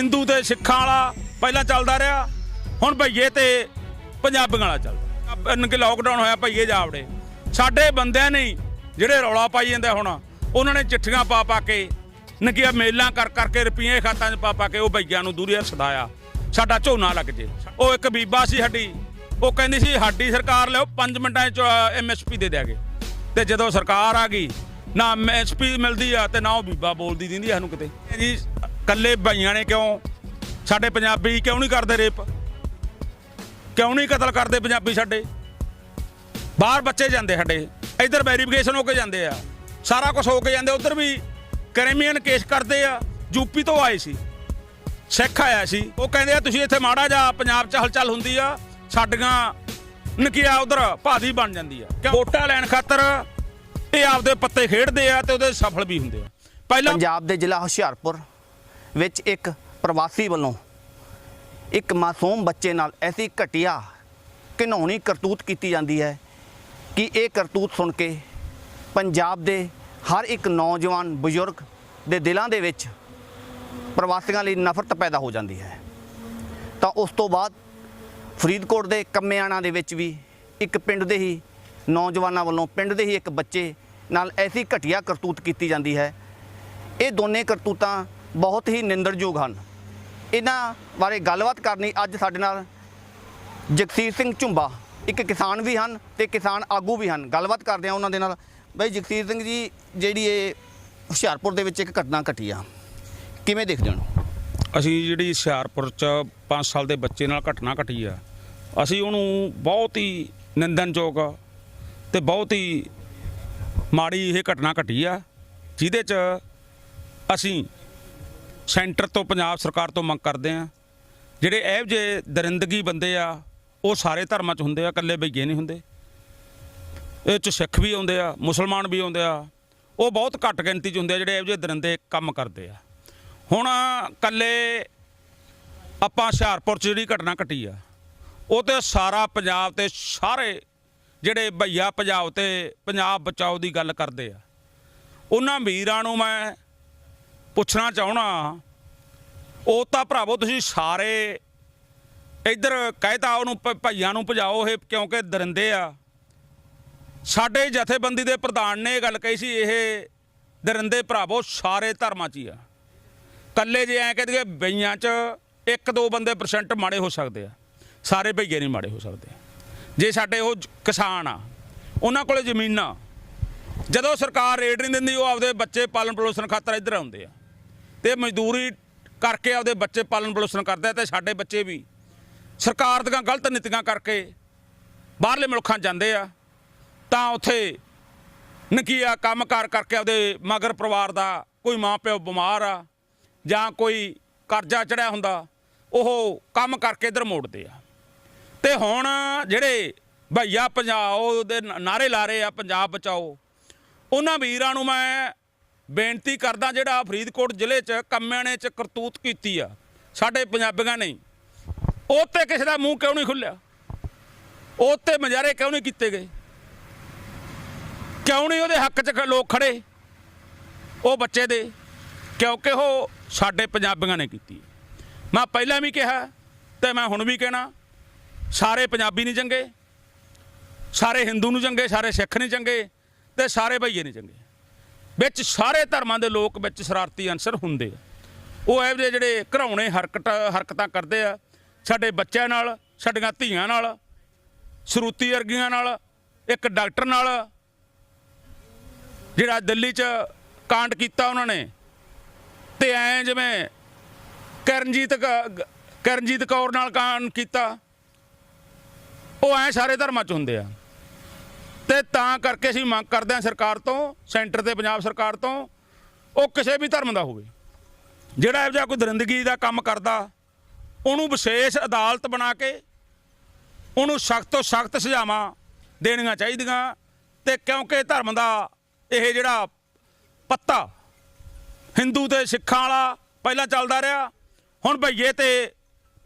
ਹਿੰਦੂ ਤੇ ਸਿੱਖਾਂ ਵਾਲਾ ਪਹਿਲਾਂ ਚੱਲਦਾ ਰਿਹਾ, ਹੁਣ ਭਈਏ ਤੇ ਪੰਜਾਬੀਆਂ ਵਾਲਾ ਚੱਲਦਾ ਇਹਨਾਂ ਲੋਕਡਾਊਨ ਹੋਇਆ ਭਈਏ ਜਾਵੜੇ। ਸਾਡੇ ਬੰਦਿਆਂ ਨੇ ਜਿਹੜੇ ਰੌਲਾ ਪਾਈ ਜਾਂਦੇ ਹੁਣ, ਉਹਨਾਂ ਨੇ ਚਿੱਠੀਆਂ ਪਾ ਪਾ ਕੇ ਨਕੀਆ ਮੇਲਾਂ ਕਰ ਕਰਕੇ ਰੁਪਈਏ ਖਾਤਾਂ 'ਚ ਪਾ ਪਾ ਕੇ ਉਹ ਭਈਆਂ ਨੂੰ ਦੂਰੀਆ ਸਦਾਇਆ। ਸਾਡਾ ਝੋਨਾ ਲੱਗ ਜੇ। ਉਹ ਇੱਕ ਬੀਬਾ ਸੀ ਸਾਡੀ, ਉਹ ਕਹਿੰਦੀ ਸੀ, ਸਾਡੀ ਸਰਕਾਰ ਲਿਓ 5 ਮਿੰਟਾਂ 'ਚ ਐਮਐਸਪੀ ਦੇ ਦਿਆਗੇ। ਤੇ ਜਦੋਂ ਸਰਕਾਰ ਆ ਗਈ, ਨਾ ਐਮਐਸਪੀ ਮਿਲਦੀ ਆ ਤੇ ਨਾ ਉਹ ਬੀਬਾ ਬੋਲਦੀ ਦਿੰਦੀ ਆ ਸਾਨੂੰ ਕਿਤੇ। ਜੀ ਕੱਲੇ ਭਾਈਆਂ ਨੇ ਕਿਉਂ? ਸਾਡੇ ਪੰਜਾਬੀ ਕਿਉਂ ਨਹੀਂ ਕਰਦੇ ਰੇਪ? ਕਿਉਂ ਨਹੀਂ ਕਤਲ ਕਰਦੇ ਪੰਜਾਬੀ ਸਾਡੇ? ਬਾਹਰ ਬੱਚੇ ਜਾਂਦੇ ਸਾਡੇ, ਇੱਧਰ ਵੈਰੀਫਿਕੇਸ਼ਨ ਹੋ ਕੇ ਜਾਂਦੇ ਆ। ਸਾਰਾ ਕੁਝ ਹੋ ਕੇ ਜਾਂਦੇ, ਉਧਰ ਵੀ ਕ੍ਰਿਮੀਨਲ ਕੇਸ ਕਰਦੇ ਆ ਯੂਪੀ ਤੋਂ ਆਏ ਸੀ। ਸਿੱਖ ਆਇਆ ਸੀ। ਉਹ ਕਹਿੰਦੇ ਆ, ਤੁਸੀਂ ਇੱਥੇ ਮਾੜਾ ਜਾ ਪੰਜਾਬ 'ਚ ਹਲਚਲ ਹੁੰਦੀ ਆ, ਸਾਡੀਆਂ ਨਕੀਆ ਉਧਰ ਭਾਦੀ ਬਣ ਜਾਂਦੀ ਆ। ਕਿਉਂ? ਵੋਟਾਂ ਲੈਣ ਖਾਤਰ ਇਹ ਆਪਦੇ ਪੱਤੇ ਖੇਡਦੇ ਆ ਤੇ ਉਹਦੇ ਸਫਲ ਵੀ ਹੁੰਦੇ ਆ। ਪਹਿਲਾਂ ਪੰਜਾਬ ਦੇ ਜ਼ਿਲ੍ਹਾ ਹੁਸ਼ਿਆਰਪੁਰ ਵਿੱਚ ਇੱਕ ਪ੍ਰਵਾਸੀ ਵੱਲੋਂ ਇੱਕ ਮਾਸੂਮ ਬੱਚੇ ਨਾਲ ਐਸੀ ਘਟੀਆ ਘਿਨੌਣੀ ਕਰਤੂਤ ਕੀਤੀ ਜਾਂਦੀ ਹੈ ਕਿ ਇਹ ਕਰਤੂਤ ਸੁਣ ਕੇ ਪੰਜਾਬ ਦੇ ਹਰ ਇੱਕ ਨੌਜਵਾਨ ਬਜ਼ੁਰਗ ਦੇ ਦਿਲਾਂ ਦੇ ਵਿੱਚ ਪ੍ਰਵਾਸੀਆਂ ਲਈ ਨਫ਼ਰਤ ਪੈਦਾ ਹੋ ਜਾਂਦੀ ਹੈ। ਤਾਂ ਉਸ ਤੋਂ ਬਾਅਦ ਫਰੀਦਕੋਟ ਦੇ ਕੰਮਿਆਣਾ ਦੇ ਵਿੱਚ ਵੀ ਇੱਕ ਪਿੰਡ ਦੇ ਹੀ ਨੌਜਵਾਨਾਂ ਵੱਲੋਂ ਪਿੰਡ ਦੇ ਹੀ ਇੱਕ ਬੱਚੇ ਨਾਲ ਐਸੀ ਘਟੀਆ ਕਰਤੂਤ ਕੀਤੀ ਜਾਂਦੀ ਹੈ। ਇਹ ਦੋਨੇ ਕਰਤੂਤਾਂ ਬਹੁਤ ਹੀ ਨਿੰਦਰਯੋਗ ਹਨ। ਇਹਨਾਂ ਬਾਰੇ ਗੱਲਬਾਤ ਕਰਨੀ ਅੱਜ ਸਾਡੇ ਨਾਲ ਜਗਸੀਰ ਸਿੰਘ ਝੁੰਬਾ, ਇੱਕ ਕਿਸਾਨ ਵੀ ਹਨ ਤੇ ਕਿਸਾਨ ਆਗੂ ਵੀ ਹਨ। ਗੱਲਬਾਤ ਕਰਦੇ ਆ ਉਹਨਾਂ ਦੇ ਨਾਲ। ਬਈ ਜਗਸੀਰ ਸਿੰਘ ਜੀ, ਜਿਹੜੀ ਇਹ ਹੁਸ਼ਿਆਰਪੁਰ ਦੇ ਵਿੱਚ ਇੱਕ ਘਟਨਾ ਘਟੀ ਆ, ਕਿਵੇਂ ਦੇਖਦੇ ਹੋ? ਅਸੀਂ ਜਿਹੜੀ ਹੁਸ਼ਿਆਰਪੁਰ ਚ 5 ਸਾਲ ਦੇ ਬੱਚੇ ਨਾਲ ਘਟਨਾ ਘਟੀ ਆ, ਅਸੀਂ ਉਹਨੂੰ ਬਹੁਤ ਹੀ ਨਿੰਦਨਯੋਗ ਤੇ ਬਹੁਤ ਹੀ ਮਾੜੀ ਇਹ ਘਟਨਾ ਘਟੀ ਆ, ਜਿਹਦੇ ਚ ਅਸੀਂ ਸੈਂਟਰ ਤੋਂ ਪੰਜਾਬ ਸਰਕਾਰ ਤੋਂ ਮੰਗ ਕਰਦੇ ਆ। ਜਿਹੜੇ ਇਹੋ ਜਿਹੇ ਦਰਿੰਦਗੀ ਬੰਦੇ ਆ, ਉਹ ਸਾਰੇ ਧਰਮਾਂ ਚ ਹੁੰਦੇ ਆ, ਇਕੱਲੇ ਬਈਏ ਨਹੀਂ ਹੁੰਦੇ। ਇਹ ਚ ਸਿੱਖ ਵੀ ਆਉਂਦੇ ਆ, ਮੁਸਲਮਾਨ ਵੀ ਆਉਂਦੇ ਆ। ਉਹ ਬਹੁਤ ਘੱਟ ਗਿਣਤੀ ਚ ਹੁੰਦੇ ਆ, ਜਿਹੜੇ ਇਹੋ ਜਿਹੇ ਦਰਿੰਦੇ ਕੰਮ ਕਰਦੇ ਆ। ਹੁਣ ਇਕੱਲੇ ਆਪਾਂ ਹੁਸ਼ਿਆਰਪੁਰ ਚ ਜਿਹੜੀ ਘਟਨਾ ਘਟੀ ਆ, ਉਹ ਤੇ ਸਾਰਾ ਪੰਜਾਬ ਤੇ ਸਾਰੇ ਜਿਹੜੇ ਭਈਆ ਪੰਜਾਬ ਤੇ ਪੰਜਾਬ ਬਚਾਓ ਦੀ ਗੱਲ ਕਰਦੇ ਆ। ਉਹਨਾਂ ਵੀਰਾਂ ਨੂੰ ਮੈਂ ਪੁੱਛਣਾ ਚਾਹਣਾ ਉਹ ਤਾਂ ਭਰਾਵੋ ਤੁਸੀਂ ਸਾਰੇ ਇੱਧਰ ਕਹਿਤਾ ਉਹਨੂੰ ਭ- ਭਈਆਂ ਨੂੰ ਭਜਾਓ ਇਹ ਕਿਉਂਕਿ ਦਰਿੰਦੇ ਆ। ਸਾਡੇ ਜਥੇਬੰਦੀ ਦੇ ਪ੍ਰਧਾਨ ਨੇ ਇਹ ਗੱਲ ਕਹੀ ਸੀ, ਇਹ ਦਰਿੰਦੇ ਭਰਾਵੋ ਸਾਰੇ ਧਰਮਾਂ 'ਚ ਹੀ ਆ। ਕੱਲੇ ਜੇ ਐ ਕਹਦੇ ਬਈਆਂ 'ਚ ਇੱਕ ਦੋ ਬੰਦੇ ਪਰਸੈਂਟ ਮਾੜੇ ਹੋ ਸਕਦੇ ਆ। ਸਾਰੇ ਭਈਏ ਨਹੀਂ ਮਾੜੇ ਹੋ ਸਕਦੇ। ਜੇ ਸਾਡੇ ਉਹ ਕਿਸਾਨ ਆ, ਉਹਨਾਂ ਕੋਲੇ ਜ਼ਮੀਨਾਂ, ਜਦੋਂ ਸਰਕਾਰ ਰੇਟ ਨਹੀਂ ਦਿੰਦੀ, ਉਹ ਆਪਦੇ ਬੱਚੇ ਪਾਲਣ ਪੋਸ਼ਣ ਖਾਤਰ ਇੱਧਰ ਆਉਂਦੇ ਆ। ਤੇ ਮਜ਼ਦੂਰੀ ਕਰਕੇ ਆਪਦੇ ਬੱਚੇ ਪਾਲਣ ਪੋਸ਼ਣ ਕਰਦੇ ਆ ਤੇ ਸਾਡੇ ਬੱਚੇ ਵੀ। ਸਰਕਾਰ ਦੀਆਂ ਗਲਤ ਨੀਤੀਆਂ ਕਰਕੇ ਬਾਹਰਲੇ ਮੁਲਕਾਂ ਜਾਂਦੇ ਆ, ਤਾਂ ਉੱਥੇ ਨਕੀਆ ਕੰਮਕਾਰ ਕਰਕੇ ਆਪਦੇ ਮਗਰ ਪਰਿਵਾਰ ਦਾ ਕੋਈ ਮਾਂ ਪਿਓ ਬਿਮਾਰ ਆ ਜਾਂ ਕੋਈ ਕਰਜ਼ਾ ਚੜਿਆ ਹੁੰਦਾ, ਉਹ ਕੰਮ ਕਰਕੇ ਇਧਰ ਮੋੜਦੇ ਆ। ਤੇ ਹੁਣ ਜਿਹੜੇ ਭਈਆ ਪੰਜਾਬ ਦੇ ਨ- ਨਾਰੇ ਲਾ ਰਹੇ ਆ, ਪੰਜਾਬ ਬਚਾਓ, ਉਹਨਾਂ ਵੀਰਾਂ ਨੂੰ ਮੈਂ ਬੇਨਤੀ ਕਰਦਾ ਜਿਹੜਾ ਫਰੀਦਕੋਟ ਜ਼ਿਲ੍ਹੇ 'ਚ ਕੰਮਿਆਣੇ 'ਚ ਕਰਤੂਤ ਕੀਤੀ ਆ, ਸਾਡੇ ਪੰਜਾਬੀਆਂ ਨੇ। ਉਹ ਤੇ ਕਿਸੇ ਦਾ ਮੂੰਹ ਕਿਉਂ ਨਹੀਂ ਖੁੱਲਿਆ? ਉਹ ਤੇ ਮਜ਼ਾਰੇ ਕਿਉਂ ਨਹੀਂ ਕੀਤੇ ਗਏ? ਕਿਉਂ ਨਹੀਂ ਉਹਦੇ ਹੱਕ 'ਚ ਲੋਕ ਖੜੇ? ਉਹ ਬੱਚੇ ਦੇ, ਕਿਉਂਕਿ ਉਹ ਸਾਡੇ ਪੰਜਾਬੀਆਂ ਨੇ ਕੀਤੀ ਮੈਂ ਪਹਿਲਾਂ ਵੀ ਕਿਹਾ ਤੇ ਮੈਂ ਹੁਣ ਵੀ ਕਹਿਣਾ, ਸਾਰੇ ਪੰਜਾਬੀ ਨਹੀਂ ਚੰਗੇ, ਸਾਰੇ ਹਿੰਦੂ ਨੂੰ ਚੰਗੇ, ਸਾਰੇ ਸਿੱਖ ਨਹੀਂ ਚੰਗੇ ਤੇ ਸਾਰੇ ਭਈਏ ਨਹੀਂ ਚੰਗੇ। ਵਿੱਚ ਸਾਰੇ ਧਰਮਾਂ ਦੇ ਲੋਕ ਵਿੱਚ ਸ਼ਰਾਰਤੀ ਅਨਸਰ ਹੁੰਦੇ ਆ। ਉਹ ਇਹੋ ਜਿਹੇ ਜਿਹੜੇ ਘਰਾਉਣੇ ਹਰਕਤ ਹਰਕਤਾਂ ਕਰਦੇ ਆ, ਸਾਡੇ ਬੱਚਿਆਂ ਨਾਲ, ਸਾਡੀਆਂ ਧੀਆਂ ਨਾਲ, ਸਰੂਤੀ ਵਰਗੀਆਂ ਨਾਲ, ਇੱਕ ਡਾਕਟਰ ਨਾਲ, ਜਿਹੜਾ ਦਿੱਲੀ 'ਚ ਕਾਂਡ ਕੀਤਾ ਉਹਨਾਂ ਨੇ, ਤੇ ਐ ਜਿਵੇਂ ਕਰਨਜੀਤ ਕ- ਕਰਨਜੀਤ ਕੌਰ ਨਾਲ ਕਾਂਡ ਕੀਤਾ, ਉਹ ਐ ਸਾਰੇ ਧਰਮਾਂ 'ਚ ਹੁੰਦੇ ਆ। ਤੇ ਤਾਂ ਕਰਕੇ ਅਸੀਂ ਮੰਗ ਕਰਦੇ ਹਾਂ ਸਰਕਾਰ ਤੋਂ ਸੈਂਟਰ ਤੇ ਪੰਜਾਬ ਸਰਕਾਰ ਤੋਂ ਉਹ ਕਿਸੇ ਵੀ ਧਰਮ ਦਾ ਹੋਵੇ। ਜਿਹੜਾ ਇਹੋ ਜਿਹਾ ਕੋਈ ਦਰਿੰਦਗੀ ਦਾ ਕੰਮ ਕਰਦਾ ਉਹਨੂੰ ਵਿਸ਼ੇਸ਼ ਅਦਾਲਤ ਬਣਾ ਕੇ ਉਹਨੂੰ ਸਖਤ ਤੋਂ ਸਖਤ ਸਜ਼ਾਵਾਂ ਦੇਣੀਆਂ ਚਾਹੀਦੀਆਂ ਤੇ ਕਿਉਂਕਿ ਧਰਮ ਦਾ ਇਹ ਜਿਹੜਾ ਪੱਤਾ ਹਿੰਦੂ ਤੇ ਸਿੱਖਾਂ ਵਾਲਾ ਪਹਿਲਾਂ ਚੱਲਦਾ ਰਿਹਾ ਹੁਣ ਭਈਏ ਤੇ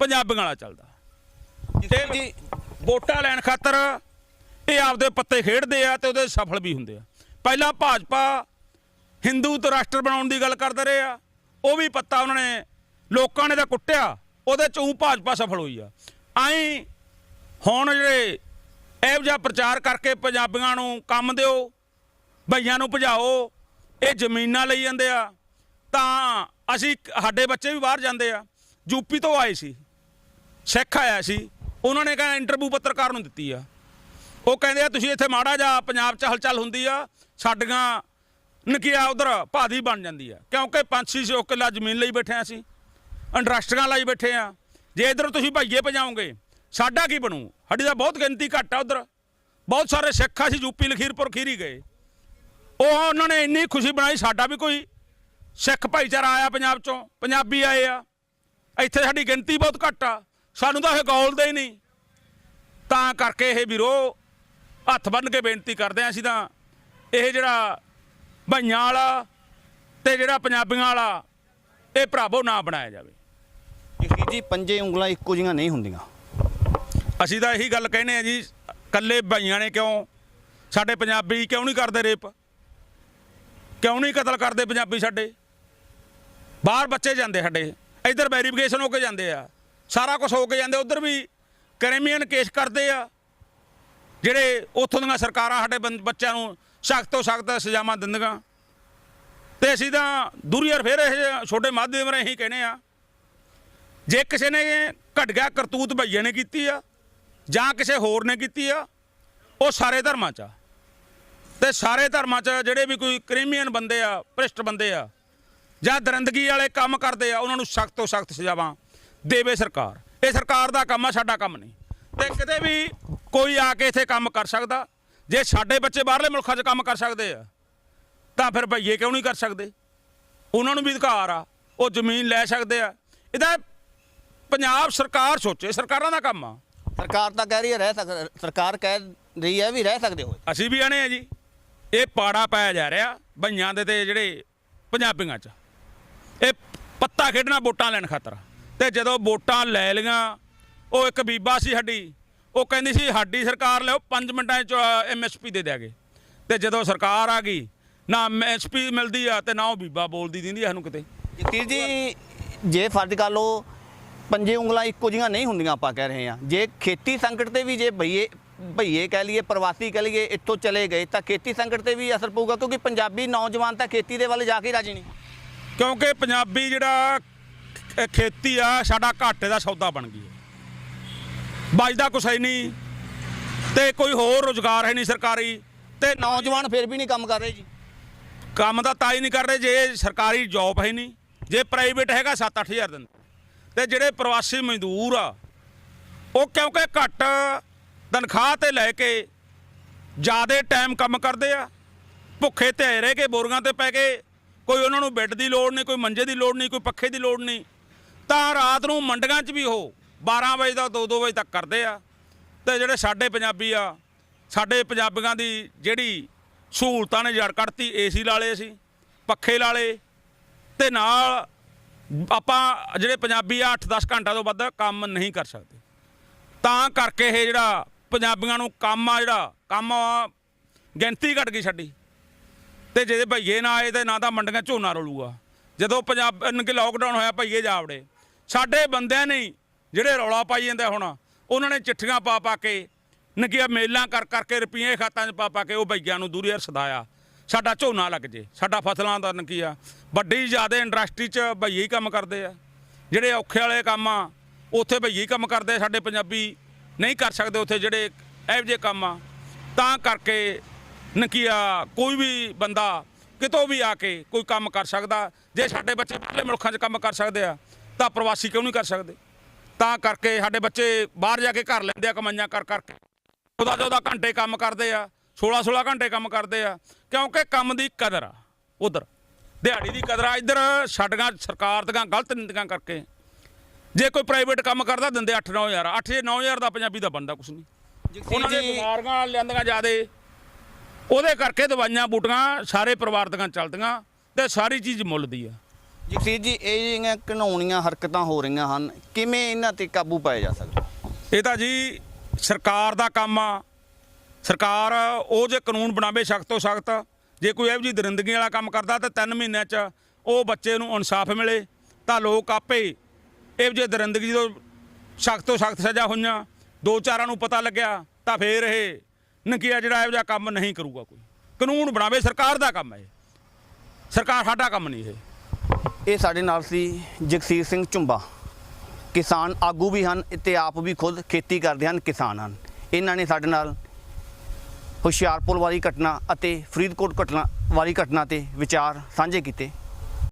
ਪੰਜਾਬੀਆਂ ਵਾਲਾ ਚੱਲਦਾ। ਤੇ ਜੀ ਵੋਟਾਂ ਲੈਣ ਖਾਤਰ ਇਹ ਆਪਦੇ ਪੱਤੇ ਖੇਡਦੇ ਆ ਤੇ ਉਹਦੇ ਸਫਲ ਵੀ ਹੁੰਦੇ ਆ। ਪਹਿਲਾਂ ਭਾਜਪਾ ਹਿੰਦੂ ਤੋਂ ਰਾਸ਼ਟਰ ਬਣਾਉਣ ਦੀ ਗੱਲ ਕਰਦੇ ਰਹੇ ਆ। ਉਹ ਵੀ ਪੱਤਾ ਉਹਨਾਂ ਨੇ ਲੋਕਾਂ ਨੇ ਤਾਂ ਕੁੱਟਿਆ। ਉਹਦੇ ਚ ਉਹ ਭਾਜਪਾ ਸਫਲ ਹੋਈ ਆ। ਐਂ ਹੁਣ ਜਿਹੜੇ ਇਹੋ ਜਿਹਾ ਪ੍ਰਚਾਰ ਕਰਕੇ ਪੰਜਾਬੀਆਂ ਨੂੰ ਕੰਮ ਦਿਓ ਭਈਆਂ ਨੂੰ ਭਜਾਓ, ਇਹ ਜ਼ਮੀਨਾਂ ਲਈ ਜਾਂਦੇ ਆ। ਤਾਂ ਅਸੀਂ ਸਾਡੇ ਬੱਚੇ ਵੀ ਬਾਹਰ ਜਾਂਦੇ ਆ। ਯੂਪੀ ਤੋਂ ਆਏ ਸੀ। ਸਿੱਖ ਆਇਆ ਸੀ। ਉਹਨਾਂ ਨੇ ਕਹਿੰਦਾ ਇੰਟਰਵਿਊ ਪੱਤਰਕਾਰ ਨੂੰ ਦਿੱਤੀ ਆ। ਉਹ ਕਹਿੰਦੇ ਆ, ਤੁਸੀਂ ਇੱਥੇ ਮਾੜਾ ਜਾ ਪੰਜਾਬ 'ਚ ਹਲਚਲ ਹੁੰਦੀ ਆ, ਸਾਡੀਆਂ ਨਕੀਆ ਉਧਰ ਭਾਦੀ ਬਣ ਜਾਂਦੀ ਆ। ਕਿਉਂਕਿ 5-6 ਕਿੱਲਾ ਜ਼ਮੀਨ ਲਈ ਬੈਠੇ ਆ ਅਸੀਂ, ਇੰਡਸਟਰੀਆਂ ਲਈ ਬੈਠੇ ਆ। ਜੇ ਇਧਰ ਤੁਸੀਂ ਭਾਈਏ ਭਜਾਓਗੇ, ਸਾਡਾ ਕੀ ਬਣੂ? ਸਾਡੀ ਤਾਂ ਬਹੁਤ ਗਿਣਤੀ ਘੱਟ ਆ ਉਧਰ। ਬਹੁਤ ਸਾਰੇ ਸਿੱਖ ਆ ਸੀ ਯੂਪੀ ਲਖੀਰਪੁਰ, ਖੀਰੀ ਗਏ। ਉਹ ਉਹਨਾਂ ਨੇ ਇੰਨੀ ਖੁਸ਼ੀ ਬਣਾਈ ਸਾਡਾ ਵੀ ਕੋਈ ਸਿੱਖ ਭਾਈਚਾਰਾ ਆਇਆ ਪੰਜਾਬ ਚੋਂ, ਪੰਜਾਬੀ ਆਏ ਆ। ਇੱਥੇ ਸਾਡੀ ਗਿਣਤੀ ਬਹੁਤ ਘੱਟ ਆ, ਸਾਨੂੰ ਤਾਂ ਇਹ ਗੌਲਦੇ ਹੀ ਨਹੀਂ। ਤਾਂ ਕਰਕੇ ਇਹ ਵੀਰੋ ਹੱਥ ਬੰਨ ਕੇ ਬੇਨਤੀ ਕਰਦੇ ਆ ਅਸੀਂ ਤਾਂ ਇਹ ਜਿਹੜਾ ਭਈਆਂ ਵਾਲਾ ਤੇ ਜਿਹੜਾ ਪੰਜਾਬੀਆਂ ਵਾਲਾ ਇਹ ਭਰਾਵੋ ਨਾ ਬਣਾਇਆ ਜਾਵੇ। ਜਗਸੀਰ ਜੀ ਪੰਜੇ ਉਂਗਲਾਂ ਇੱਕੋ ਜੀਆਂ ਨਹੀਂ ਹੁੰਦੀਆਂ। ਅਸੀਂ ਤਾਂ ਇਹੀ ਗੱਲ ਕਹਿੰਦੇ ਆ ਜੀ ਕੱਲੇ ਭਾਈਆਂ ਨੇ ਕਿਉਂ ਸਾਡੇ ਪੰਜਾਬੀ ਕਿਉਂ ਨਹੀਂ ਕਰਦੇ ਰੇਪ? ਕਿਉਂ ਨਹੀਂ ਕਤਲ ਕਰਦੇ ਪੰਜਾਬੀ ਸਾਡੇ? ਬਾਹਰ ਬੱਚੇ ਜਾਂਦੇ ਸਾਡੇ ਇੱਧਰ ਵੈਰੀਫਿਕੇਸ਼ਨ ਹੋ ਕੇ ਜਾਂਦੇ ਆ। ਸਾਰਾ ਕੁਝ ਹੋ ਕੇ ਜਾਂਦੇ ਉਧਰ ਵੀ ਕ੍ਰਿਮੀਨਲ ਕੇਸ ਕਰਦੇ ਆ। ਜਿਹੜੇ ਉੱਥੋਂ ਦੀਆਂ ਸਰਕਾਰਾਂ ਸਾਡੇ ਬੰ- ਬੱਚਿਆਂ ਨੂੰ ਸਖਤ ਤੋਂ ਸਖਤ ਸਜ਼ਾਵਾਂ ਦਿੰਦੀਆਂ। ਤੇ ਅਸੀਂ ਤਾਂ ਦੂਰੀਅਰ ਫਿਰ ਇਹ ਛੋਟੇ ਮਾਧਿਅਮ ਰਾਹੀਂ ਇਹੀ ਕਹਿੰਦੇ ਆ, ਜੇ ਕਿਸੇ ਨੇ ਘਟ ਗਿਆ ਕਰਤੂਤ ਭਈਏ ਨੇ ਕੀਤੀ ਆ, ਜਾਂ ਕਿਸੇ ਹੋਰ ਨੇ ਕੀਤੀ ਆ, ਉਹ ਸਾਰੇ ਧਰਮਾਂ 'ਚ ਆ। ਤੇ ਸਾਰੇ ਧਰਮਾਂ 'ਚ ਜਿਹੜੇ ਵੀ ਕੋਈ ਕ੍ਰਿਮੀਨਲ ਬੰਦੇ ਆ, ਭ੍ਰਿਸ਼ਟ ਬੰਦੇ ਆ, ਜਾਂ ਦਰਿੰਦਗੀ ਵਾਲੇ ਕੰਮ ਕਰਦੇ ਆ, ਉਹਨਾਂ ਨੂੰ ਸਖਤ ਤੋਂ ਸਖਤ ਸਜ਼ਾਵਾਂ ਦੇਵੇ ਸਰਕਾਰ। ਇਹ ਸਰਕਾਰ ਦਾ ਕੰਮ ਆ, ਸਾਡਾ ਕੰਮ ਨਹੀਂ। ਤੇ ਕਿਤੇ ਵੀ ਕੋਈ ਆ ਕੇ ਇੱਥੇ ਕੰਮ ਕਰ ਸਕਦਾ ਜੇ ਸਾਡੇ ਬੱਚੇ ਬਾਹਰਲੇ ਮੁਲਕਾਂ 'ਚ ਕੰਮ ਕਰ ਸਕਦੇ ਆ ਤਾਂ ਫਿਰ ਭਈਏ ਕਿਉਂ ਨਹੀਂ ਕਰ ਸਕਦੇ? ਉਹਨਾਂ ਨੂੰ ਵੀ ਅਧਿਕਾਰ ਆ ਉਹ ਜ਼ਮੀਨ ਲੈ ਸਕਦੇ ਆ। ਇਹਦਾ ਪੰਜਾਬ ਸਰਕਾਰ ਸੋਚੇ ਸਰਕਾਰਾਂ ਦਾ ਕੰਮ ਆ। ਸਰਕਾਰ ਤਾਂ ਕਹਿ ਰਹੀ ਹੈ ਰਹਿ ਸਕ ਸਰਕਾਰ ਕਹਿ ਰਹੀ ਹੈ ਵੀ ਰਹਿ ਸਕਦੇ ਹੋ ਅਸੀਂ ਵੀ ਆਣੇ ਆ ਜੀ। ਇਹ ਪਾੜਾ ਪਾਇਆ ਜਾ ਰਿਹਾ ਭਈਆਂ ਦੇ ਤੇ ਜਿਹੜੇ ਪੰਜਾਬੀਆਂ 'ਚ। ਇਹ ਪੱਤਾ ਖੇਡਣਾ ਵੋਟਾਂ ਲੈਣ ਖਾਤਰ। ਤੇ ਜਦੋਂ ਵੋਟਾਂ ਲੈ ਲੀਆਂ ਉਹ ਇੱਕ ਬੀਬਾ ਸੀ ਸਾਡੀ ਉਹ ਕਹਿੰਦੀ ਸੀ ਸਾਡੀ ਸਰਕਾਰ ਲਿਓ 5 ਮਿੰਟਾਂ 'ਚ ਐਮਐਸਪੀ ਦੇ ਦਿਆਗੇ। ਤੇ ਜਦੋਂ ਸਰਕਾਰ ਆ ਗਈ ਨਾ ਐਮਐਸਪੀ ਮਿਲਦੀ ਆ ਤੇ ਨਾ ਉਹ ਬੀਬਾ ਬੋਲਦੀ ਦਿੰਦੀ ਆ ਸਾਨੂੰ ਕਿਤੇ। ਜਗਸੀਰ ਜੀ ਜੇ ਫਰਜ਼ ਕਰ ਲਓ ਪੰਜੇ ਉਂਗਲਾਂ ਇੱਕੋ ਜੀਆਂ ਨਹੀਂ ਹੁੰਦੀਆਂ ਆਪਾਂ ਕਹਿ ਰਹੇ ਹਾਂ। ਜੇ ਖੇਤੀ ਸੰਕਟ ਤੇ ਵੀ ਜੇ ਭਈਏ ਭਈਏ ਕਹਿ ਲਈਏ ਪ੍ਰਵਾਸੀ ਕਹਿ ਲਈਏ ਇੱਥੋਂ ਚਲੇ ਗਏ ਤਾਂ ਖੇਤੀ ਸੰਕਟ ਤੇ ਵੀ ਅਸਰ ਪਊਗਾ ਕਿਉਂਕਿ ਪੰਜਾਬੀ ਨੌਜਵਾਨ ਤਾਂ ਖੇਤੀ ਦੇ ਵੱਲ ਜਾ ਕੇ ਰਾਜੀ ਨਹੀਂ। ਕਿਉਂਕਿ ਪੰਜਾਬੀ ਜਿਹੜਾ ਖੇਤੀ ਆ ਸਾਡਾ ਘਾਟੇ ਦਾ ਸੌਦਾ ਬਣ ਗਈ ਹੈ ਬਚਦਾ ਕੁਛ ਹੈ ਨਹੀਂ। ਤੇ ਕੋਈ ਹੋਰ ਰੋਜ਼ਗਾਰ ਹੈ ਨਹੀਂ ਸਰਕਾਰੀ। ਤੇ ਨੌਜਵਾਨ ਫਿਰ ਵੀ ਨਹੀਂ ਕੰਮ ਕਰ ਰਹੇ ਜੀ। ਕੰਮ ਤਾਂ ਤਾਂ ਹੀ ਨਹੀਂ ਕਰ ਰਹੇ ਜੇ ਸਰਕਾਰੀ ਜੌਬ ਹੈ ਨਹੀਂ। ਜੇ ਪ੍ਰਾਈਵੇਟ ਹੈਗਾ 7-8000 ਦਿਨ। ਤੇ ਜਿਹੜੇ ਪ੍ਰਵਾਸੀ ਮਜ਼ਦੂਰ ਆ, ਉਹ ਕਿਉਂਕਿ ਘੱਟ ਤਨਖਾਹ ਤੇ ਲੈ ਕੇ ਜ਼ਿਆਦਾ ਟਾਈਮ ਕੰਮ ਕਰਦੇ ਆ, ਭੁੱਖੇ ਤੇ ਰਹਿ ਕੇ ਬੋਰੀਆਂ ਤੇ ਪੈ ਕੇ ਕੋਈ ਉਹਨਾਂ ਨੂੰ ਬੈੱਡ ਦੀ ਲੋੜ ਨਹੀਂ, ਕੋਈ ਮੰਜੇ ਦੀ ਲੋੜ ਨਹੀਂ, ਕੋਈ ਪੱਖੇ ਦੀ ਲੋੜ ਨਹੀਂ, ਤਾਂ ਰਾਤ ਨੂੰ ਮੰਡੀਆਂ 'ਚ ਵੀ ਹੋ 12 ਵਜੇ ਦਾ 2-2 ਵਜੇ ਤੱਕ ਕਰਦੇ ਆ। ਤੇ ਜਿਹੜੇ ਸਾਡੇ ਪੰਜਾਬੀ ਆ ਸਾਡੇ ਪੰਜਾਬੀਆਂ ਦੀ ਜਿਹੜੀ ਸਹੂਲਤਾਂ ਨੇ ਜੜ ਕੱਢਤੀ ਏਸੀ ਲਾ ਲਏ ਅਸੀਂ ਪੱਖੇ ਲਾ ਲਏ ਤੇ ਨਾਲ ਆਪਾਂ ਜਿਹੜੇ ਪੰਜਾਬੀ ਆ 8-10 ਘੰਟਾ ਤੋਂ ਵੱਧ ਕੰਮ ਨਹੀਂ ਕਰ ਸਕਦੇ। ਤਾਂ ਕਰਕੇ ਇਹ ਜਿਹੜਾ ਪੰਜਾਬੀਆਂ ਨੂੰ ਕੰਮ ਆ ਜਿਹੜਾ ਕੰਮ ਆ, ਗਿਣਤੀ ਘਟ ਗਈ ਸਾਡੀ। ਤੇ ਜਿਹਦੇ ਭਈਏ ਨਾ ਆਏ ਤੇ ਨਾ ਤਾਂ ਮੰਡੀਆਂ ਝੋਨਾ ਰੋਲੂਗਾ। ਜਦੋਂ ਪੰਜਾਬ ਕਿ ਲੋਕਡਾਊਨ ਹੋਇਆ ਭਈਏ ਜਾਵੜੇ। ਸਾਡੇ ਬੰਦਿਆਂ ਨੇ ਜਿਹੜੇ ਰੌਲਾ ਪਾਈ ਜਾਂਦੇ ਹੁਣ, ਉਹਨਾਂ ਨੇ ਚਿੱਠੀਆਂ ਪਾ ਪਾ ਕੇ ਨਕੀਆਂ ਮੇਲਾਂ ਕਰ ਕਰਕੇ ਰੁਪਈਏ ਖਾਤਾਂ 'ਚ ਪਾ ਪਾ ਕੇ ਉਹ ਭਈਆਂ ਨੂੰ ਦੂਰੀ ਸਦਾਇਆ। ਸਾਡਾ ਝੋਨਾ ਲੱਗ ਜੇ, ਸਾਡਾ ਫਸਲਾਂ ਦਾ ਨਕੀਆ ਵੱਡੀ ਜ਼ਿਆਦਾ ਇੰਡਸਟਰੀ 'ਚ ਬਈਏ ਹੀ ਕੰਮ ਕਰਦੇ ਆ। ਜਿਹੜੇ ਔਖੇ ਵਾਲੇ ਕੰਮ ਆ, ਉੱਥੇ ਬਈਏ ਹੀ ਕੰਮ ਕਰਦੇ ਸਾਡੇ ਪੰਜਾਬੀ ਨਹੀਂ ਕਰ ਸਕਦੇ ਉੱਥੇ ਜਿਹੜੇ ਇਹੋ ਜਿਹੇ ਕੰਮ ਆ। ਤਾਂ ਕਰਕੇ ਨਕੀਆ ਕੋਈ ਵੀ ਬੰਦਾ ਕਿਤੋਂ ਵੀ ਆ ਕੇ ਕੋਈ ਕੰਮ ਕਰ ਸਕਦਾ। ਜੇ ਸਾਡੇ ਬੱਚੇ ਬਾਹਰਲੇ ਮੁਲਕਾਂ 'ਚ ਕੰਮ ਕਰ ਸਕਦੇ ਆ, ਤਾਂ ਪ੍ਰਵਾਸੀ ਕਿਉਂ ਨਹੀਂ ਕਰ ਸਕਦੇ? ਤਾਂ ਕਰਕੇ ਸਾਡੇ ਬੱਚੇ ਬਾਹਰ ਜਾ ਕੇ ਘਰ ਲੈਂਦੇ ਆ ਕਮਾਈਆਂ ਕਰ ਕਰਕੇ। 14 14 ਘੰਟੇ ਕੰਮ ਕਰਦੇ ਆ 16 16 ਘੰਟੇ ਕੰਮ ਕਰਦੇ ਆ ਕਿਉਂਕਿ ਕੰਮ ਦੀ ਕਦਰ ਆ ਉਧਰ। ਦਿਹਾੜੀ ਦੀ ਕਦਰ ਆ ਇੱਧਰ ਸਾਡੀਆਂ ਸਰਕਾਰ ਦੀਆਂ ਗਲਤ ਨੀਤੀਆਂ ਕਰਕੇ। ਜੇ ਕੋਈ ਪ੍ਰਾਈਵੇਟ ਕੰਮ ਕਰਦਾ ਦਿੰਦੇ 8 9000 8 ਜੇ 9000 ਦਾ ਪੰਜਾਬੀ ਦਾ ਬਣਦਾ ਕੁਛ ਨਹੀਂ। ਉਹਨਾਂ ਦੇ ਬਿਮਾਰੀਆਂ ਲਿਆਂਦੀਆਂ ਜਿਆਦੇ। ਉਹਦੇ ਕਰਕੇ ਦਵਾਈਆਂ ਬੂਟੀਆਂ ਸਾਰੇ ਪਰਿਵਾਰ ਦੀਆਂ ਚੱਲਦੀਆਂ ਤੇ ਸਾਰੀ ਚੀਜ਼ ਮੁੱਲ ਦੀ ਆ। ਜਗਸੀਰ ਜੀ, ਇਹ ਜਿਹੜੀਆਂ ਘਿਨਾਉਣੀਆਂ ਹਰਕਤਾਂ ਹੋ ਰਹੀਆਂ ਹਨ, ਕਿਵੇਂ ਇਹਨਾਂ ਤੇ ਕਾਬੂ ਪਾਇਆ ਜਾ ਸਕਦਾ? ਇਹ ਤਾਂ ਜੀ ਸਰਕਾਰ ਦਾ ਕੰਮ ਆ। ਸਰਕਾਰ ਉਹ ਜੇ ਕਾਨੂੰਨ ਬਣਾਵੇ ਸਖਤ ਤੋਂ ਸਖਤ, ਜੇ ਕੋਈ ਇਹੋ ਜਿਹੀ ਦਰਿੰਦਗੀ ਵਾਲਾ ਕੰਮ ਕਰਦਾ ਤਾਂ 3 ਮਹੀਨਿਆਂ 'ਚ ਉਹ ਬੱਚੇ ਨੂੰ ਇਨਸਾਫ ਮਿਲੇ, ਤਾਂ ਲੋਕ ਆਪੇ ਇਹੋ ਜੇ ਦਰਿੰਦਗੀ ਤੋਂ ਸਖਤ ਤੋਂ ਸਖਤ ਸਜ਼ਾ ਹੋਈਆਂ। ਦੋ ਚਾਰਾਂ ਨੂੰ ਪਤਾ ਲੱਗਿਆ, ਤਾਂ ਫੇਰ ਇਹ ਨਕੀਆ ਜਿਹੜਾ ਇਹੋ ਜਿਹਾ ਕੰਮ ਨਹੀਂ ਕਰੂਗਾ ਕੋਈ। ਕਾਨੂੰਨ ਬਣਾਵੇ, ਸਰਕਾਰ ਦਾ ਕੰਮ ਹੈ ਸਰਕਾਰ ਸਾਡਾ ਕੰਮ ਨਹੀਂ ਇਹ। ਇਹ ਸਾਡੇ ਨਾਲ ਸੀ ਜਗਸੀਰ ਸਿੰਘ ਝੁੰਬਾ। ਕਿਸਾਨ ਆਗੂ ਵੀ ਹਨ ਤੇ ਆਪ ਵੀ ਖੁਦ ਖੇਤੀ ਕਰਦੇ ਹਨ, ਕਿਸਾਨ ਹਨ। ਇਹਨਾਂ ਨੇ ਸਾਡੇ ਨਾਲ ਹੁਸ਼ਿਆਰਪੁਰ ਵਾਲੀ ਘਟਨਾ ਅਤੇ ਫਰੀਦਕੋਟ ਘਟਨਾ ਵਾਲੀ ਘਟਨਾ ਤੇ ਵਿਚਾਰ ਸਾਂਝੇ ਕੀਤੇ।